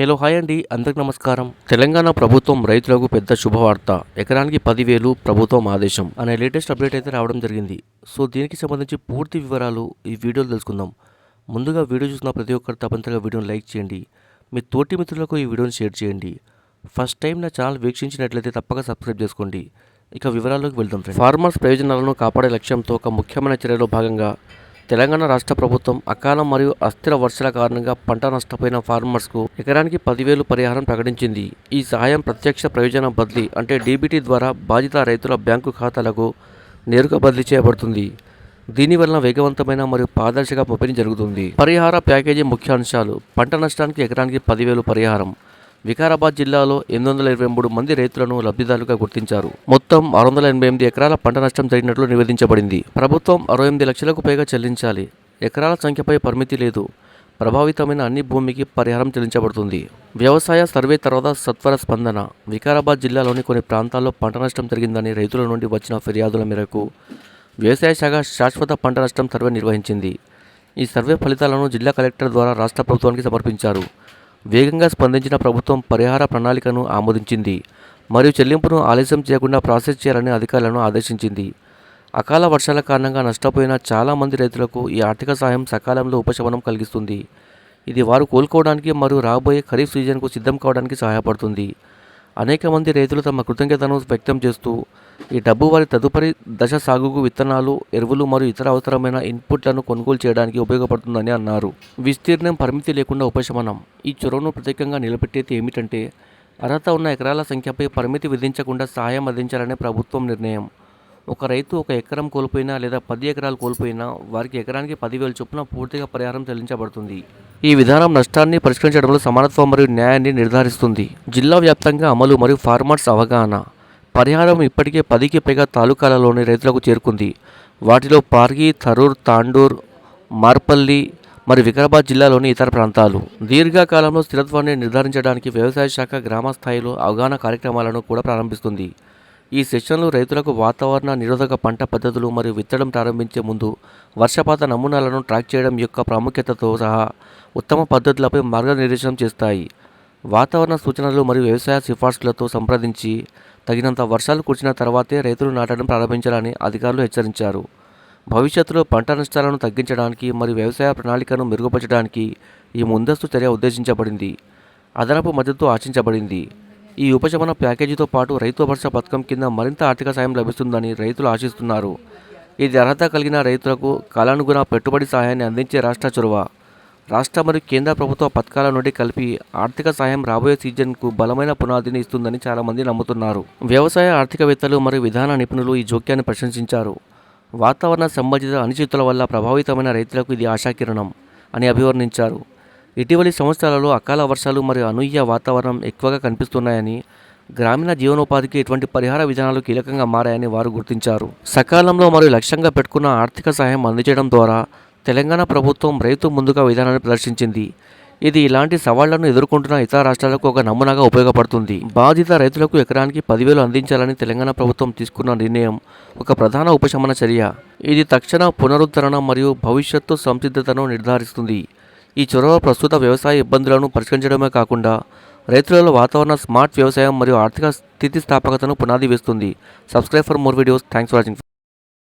Hello hi అండి. అందరికి నమస్కారం. తెలంగాణ ప్రభుత్వం రైతులకు పెద్ద శుభవార్త. ఎకరానికి పదివేలు ప్రభుత్వం ఆదేశం అనే లేటెస్ట్ అప్డేట్ అయితే రావడం జరిగింది. సో దీనికి సంబంధించి పూర్తి వివరాలు ఈ వీడియోలో తెలుసుకుందాం. ముందుగా వీడియో చూసిన ప్రతి ఒక్కరు తప్పనిసరిగా వీడియోని లైక్ చేయండి. మీ తోటి మిత్రులకు ఈ వీడియోని షేర్ చేయండి. ఫస్ట్ టైం నా ఛానల్ వీక్షించినట్లయితే తప్పక సబ్స్క్రైబ్ చేసుకోండి. ఇక వివరాల్లోకి వెళ్దాం. ఫార్మర్స్ ప్రయోజనాలను కాపాడే లక్ష్యంతో ఒక ముఖ్యమైన చర్యలో భాగంగా తెలంగాణ రాష్ట్ర ప్రభుత్వం అకాలం మరియు అస్థిర వర్షాల కారణంగా పంట నష్టపోయిన ఫార్మర్స్కు ఎకరానికి పదివేలు పరిహారం ప్రకటించింది. ఈ సహాయం ప్రత్యక్ష ప్రయోజన బదిలీ అంటే డీబీటీ ద్వారా బాధిత రైతుల బ్యాంకు ఖాతాలకు నేరుగా బదిలీ చేయబడుతుంది. దీనివల్ల వేగవంతమైన మరియు పారదర్శక పంపిణీ జరుగుతుంది. పరిహార ప్యాకేజీ ముఖ్యాంశాలు. పంట నష్టానికి ఎకరానికి పదివేలు పరిహారం. వికారాబాద్ జిల్లాలో ఎనిమిది వందల ఇరవై మూడు మంది రైతులను లబ్ధిదారులుగా గుర్తించారు. మొత్తం ఆరు వందల ఎనభై ఎనిమిది ఎకరాల పంట నష్టం జరిగినట్లు నివేదించబడింది. ప్రభుత్వం అరవై ఎనిమిది లక్షలకు పైగా చెల్లించాలి. ఎకరాల సంఖ్యపై పరిమితి లేదు. ప్రభావితమైన అన్ని భూమికి పరిహారం చెల్లించబడుతుంది. వ్యవసాయ సర్వే తర్వాత సత్వర స్పందన. వికారాబాద్ జిల్లాలోని కొన్ని ప్రాంతాల్లో పంట నష్టం జరిగిందని రైతుల నుండి వచ్చిన ఫిర్యాదుల మేరకు వ్యవసాయ శాఖ శాశ్వత పంట నష్టం సర్వే నిర్వహించింది. ఈ సర్వే ఫలితాలను జిల్లా కలెక్టర్ ద్వారా రాష్ట్ర ప్రభుత్వానికి సమర్పించారు. వేగంగా స్పందించిన ప్రభుత్వం పరిహార ప్రణాళికను ఆమోదించింది. మరియు చెల్లింపును ఆలస్యం చేయకుండా ప్రాసెస్ చేయాలని అధికారులను ఆదేశించింది. అకాల వర్షాల కారణంగా నష్టపోయిన చాలామంది రైతులకు ఈ ఆర్థిక సాయం సకాలంలో ఉపశమనం కలిగిస్తుంది. ఇది వారు కోలుకోవడానికి మరియు రాబోయే ఖరీఫ్ సీజన్కు సిద్ధం కావడానికి సహాయపడుతుంది. అనేక మంది రైతులు తమ కృతజ్ఞతను వ్యక్తం చేస్తూ ఈ డబ్బు వారి తదుపరి దశ సాగుకు విత్తనాలు ఎరువులు మరియు ఇతర అవసరమైన ఇన్పుట్లను కొనుగోలు చేయడానికి ఉపయోగపడుతుందని అన్నారు. విస్తీర్ణం పరిమితి లేకుండా ఉపశమనం. ఈ చొరవను ప్రత్యేకంగా నిలబెట్టేది ఏమిటంటే అర్హత ఉన్న ఎకరాల సంఖ్యపై పరిమితి విధించకుండా సహాయం అందించాలనే ప్రభుత్వం నిర్ణయం. ఒక రైతు ఒక ఎకరం కోల్పోయినా లేదా పది ఎకరాలు కోల్పోయినా వారికి ఎకరానికి పదివేల చొప్పున పూర్తిగా పరిహారం చెల్లించబడుతుంది. ఈ విధానం నష్టాన్ని పరిష్కరించడంలో సమానత్వం మరియు న్యాయాన్ని నిర్ధారిస్తుంది. జిల్లా వ్యాప్తంగా అమలు మరియు ఫార్మర్స్ అవగాహన. పరిహారం ఇప్పటికే పదికి పైగా తాలూకాలలోని రైతులకు చేరుకుంది. వాటిలో పార్గి తరూర్ తాండూర్ మార్పల్లి మరి వికారాబాద్ జిల్లాలోని ఇతర ప్రాంతాలు. దీర్ఘకాలంలో స్థిరత్వాన్ని నిర్ధారించడానికి వ్యవసాయ శాఖ గ్రామ స్థాయిలో అవగాహన కార్యక్రమాలను కూడా ప్రారంభిస్తుంది. ఈ సెషన్లు రైతులకు వాతావరణ నిరోధక పంట పద్ధతులు మరియు విత్తడం ప్రారంభించే ముందు వర్షపాత నమూనాలను ట్రాక్ చేయడం యొక్క ప్రాముఖ్యతతో సహా ఉత్తమ పద్ధతులపై మార్గనిర్దేశం చేస్తాయి. వాతావరణ సూచనలు మరియు వ్యవసాయ సిఫార్సులతో సంప్రదించి తగినంత వర్షాలు కురిసిన తర్వాతే రైతులు నాటడం ప్రారంభించాలని అధికారులు హెచ్చరించారు. భవిష్యత్తులో పంట నష్టాలను తగ్గించడానికి మరియు వ్యవసాయ ప్రణాళికను మెరుగుపరచడానికి ఈ ముందస్తు చర్య ఉద్దేశించబడింది. అదనపు మద్దతు ఆశించబడింది. ఈ ఉపశమన ప్యాకేజీతో పాటు రైతు భరోసా పథకం కింద మరింత ఆర్థిక సాయం లభిస్తుందని రైతులు ఆశిస్తున్నారు. ఇది అర్హత కలిగిన రైతులకు కాలానుగుణ పెట్టుబడి సహాయాన్ని అందించే రాష్ట్ర చొరవ. రాష్ట్ర మరియు కేంద్ర ప్రభుత్వ పథకాల నుండి కలిపి ఆర్థిక సాయం రాబోయే సీజన్కు బలమైన పునాదిని ఇస్తుందని చాలామంది నమ్ముతున్నారు. వ్యవసాయ ఆర్థికవేత్తలు మరియు విధాన నిపుణులు ఈ జోక్యాన్ని ప్రశంసించారు. వాతావరణ సంబంధిత అనిశ్చితుల వల్ల ప్రభావితమైన రైతులకు ఇది ఆశాకిరణం అని అభివర్ణించారు. ఇటీవలి సంవత్సరాలలో అకాల వర్షాలు మరియు అనూహ్య వాతావరణం ఎక్కువగా కనిపిస్తున్నాయని గ్రామీణ జీవనోపాధికి ఇటువంటి పరిహార విధానాలు కీలకంగా మారాయని వారు గుర్తించారు. సకాలంలో మరియు లక్ష్యంగా పెట్టుకున్న ఆర్థిక సహాయం అందించడం ద్వారా తెలంగాణ ప్రభుత్వం రైతు ముందుగా విధానాన్ని ప్రదర్శించింది. ఇది ఇలాంటి సవాళ్ళను ఎదుర్కొంటున్న ఇతర రాష్ట్రాలకు ఒక నమూనాగా ఉపయోగపడుతుంది. బాధిత రైతులకు ఎకరానికి పదివేలు అందించాలని తెలంగాణ ప్రభుత్వం తీసుకున్న నిర్ణయం ఒక ప్రధాన ఉపశమన చర్య. ఇది తక్షణ పునరుద్ధరణ మరియు భవిష్యత్తు సంసిద్ధతను నిర్ధారిస్తుంది. ఈ చొరవ ప్రస్తుత వ్యవసాయ ఇబ్బందులను పరిష్కరించడమే కాకుండా రైతులలో వాతావరణ స్మార్ట్ వ్యవసాయం మరియు ఆర్థిక స్థితిస్థాపకతను పునాది వేస్తుంది. Subscribe for more videos thanks for watching